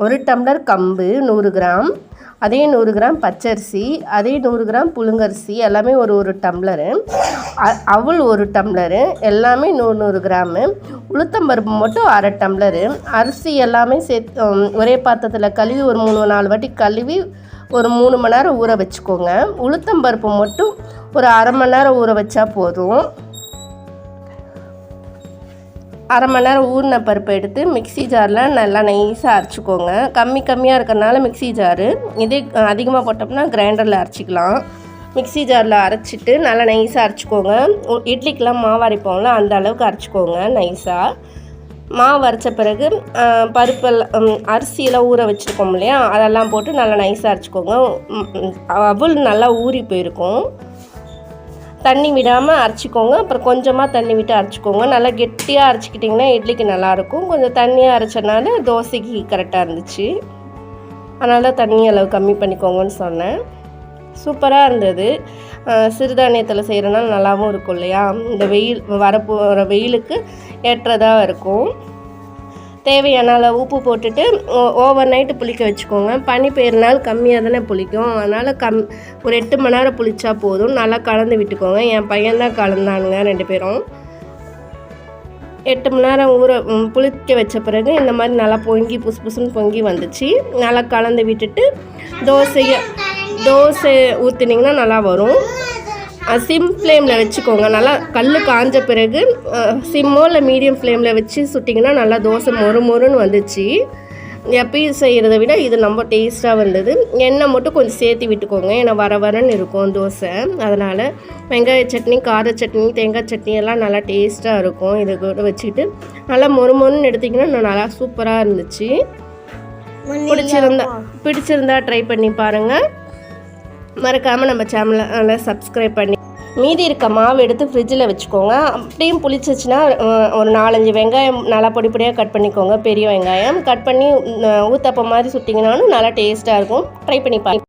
ஒரு டம்ளர் கம்பு நூறு கிராம் அதே நூறு கிராம் பச்சரிசி அதே நூறு கிராம் புழுங்கரிசி எல்லாமே ஒரு ஒரு டம்ளரு. அ- ஒரு டம்ளரு எல்லாமே நூறு நூறு கிராமு. உளுத்தம்பருப்பு மட்டும் அரை டம்ளரு. அரிசி எல்லாமே சேர்த்து ஒரே பாத்திரத்தில் கழுவி ஒரு மூணு நாலு வாட்டி கழுவி ஒரு மூணு மணி நேரம் ஊற வச்சுக்கோங்க. உளுத்தம்பருப்பு மட்டும் ஒரு அரை மணி நேரம் ஊற வச்சா போதும். அரை மணி நேரம் ஊறின பருப்பை எடுத்து மிக்ஸி ஜாரில் நல்லா நைஸாக அரைச்சிக்கோங்க. கம்மி கம்மியாக இருக்கிறனால மிக்ஸி ஜாரு. இதே அதிகமாக போட்டோம்னா கிரைண்டரில் அரைச்சிக்கலாம். மிக்ஸி ஜாரில் அரைச்சிட்டு நல்லா நைஸாக அரைச்சிக்கோங்க. இட்லிக்கெலாம் மாவு அரைப்போம்ல அந்த அளவுக்கு அரைச்சிக்கோங்க நைஸாக. மாவு அரைச்ச பிறகு பருப்பெல்லாம் அரிசியெல்லாம் ஊற வச்சுருக்கோம் இல்லையா? அதெல்லாம் போட்டு நல்லா நைஸாக அரைச்சிக்கோங்க. ம், நல்லா ஊறி போயிருக்கும். தண்ணி விடாமல் அரைச்சிக்கோங்க. அப்புறம் கொஞ்சமாக தண்ணி விட்டு அரைச்சிக்கோங்க. நல்லா கெட்டியாக அரைச்சிக்கிட்டிங்கன்னா இட்லிக்கு நல்லாயிருக்கும். கொஞ்சம் தண்ணியாக அரைச்சனால தோசைக்கு கரெக்டாக இருந்துச்சு. அதனால் தான் தண்ணி அளவு கம்மி பண்ணிக்கோங்கன்னு சொன்னேன். சூப்பராக இருந்தது. சிறுதானியத்தில் செய்கிறனால நல்லாவும் இருக்கும் இல்லையா? இந்த வெயில் வரப்போகிற வெயிலுக்கு ஏற்றதாக இருக்கும். தேவையான அளவு உப்பு போட்டுட்டு ஓவர் நைட்டு புளிக்க வச்சுக்கோங்க. பனி பெயர்னால் கம்மியாக தானே புளிக்கும். அதனால் கம் ஒரு எட்டு மணி நேரம் புளிச்சா போதும். நல்லா கலந்து விட்டுக்கோங்க. என் பையன்தான் கலந்தானுங்க ரெண்டு பேரும். எட்டு மணி நேரம் ஊற புளிக்க வச்ச பிறகு இந்த மாதிரி நல்லா பொங்கி புசு புசுன்னு பொங்கி வந்துச்சு. நல்லா கலந்து விட்டுட்டு தோசையை தோசை ஊற்றுனீங்கன்னா நல்லா வரும். சிம் ஃப்ளேமில் வச்சுக்கோங்க. நல்லா கல் காஞ்ச பிறகு சிம்மோ இல்லை மீடியம் ஃப்ளேமில் வச்சு சுட்டிங்கன்னா நல்லா தோசை மொறு மொறுன்னு வந்துச்சு. எப்பயும் செய்கிறத விட இது ரொம்ப டேஸ்ட்டாக வந்தது. எண்ணெய் மட்டும் கொஞ்சம் சேர்த்து விட்டுக்கோங்க. ஏன்னா வர வரன்னு இருக்கும் தோசை. அதனால் வெங்காய சட்னி கார சட்னி தேங்காய் சட்னி எல்லாம் நல்லா டேஸ்ட்டாக இருக்கும். இதை கூட வச்சுக்கிட்டு நல்லா மொறு மொறுன்னு எடுத்திங்கன்னா இன்னும் நல்லா சூப்பராக இருந்துச்சு. பிடிச்சிருந்தா பிடிச்சிருந்தா ட்ரை பண்ணி பாருங்கள் மறக்காமல் நம்ம சேனலை சப்ஸ்கிரைப் பண்ணி மீதி இருக்க மாவு எடுத்து ஃப்ரிட்ஜில் வச்சுக்கோங்க. அப்படியும் புளிச்சிச்சுன்னா ஒரு நாலஞ்சு வெங்காயம் நல்லா பொடி பொடியாக கட் பண்ணிக்கோங்க. பெரிய வெங்காயம். கட் பண்ணி ஊத்தப்பம் மாதிரி சுட்டிங்கனாலும் நல்லா டேஸ்ட்டாக இருக்கும். ட்ரை பண்ணி பாருங்கள்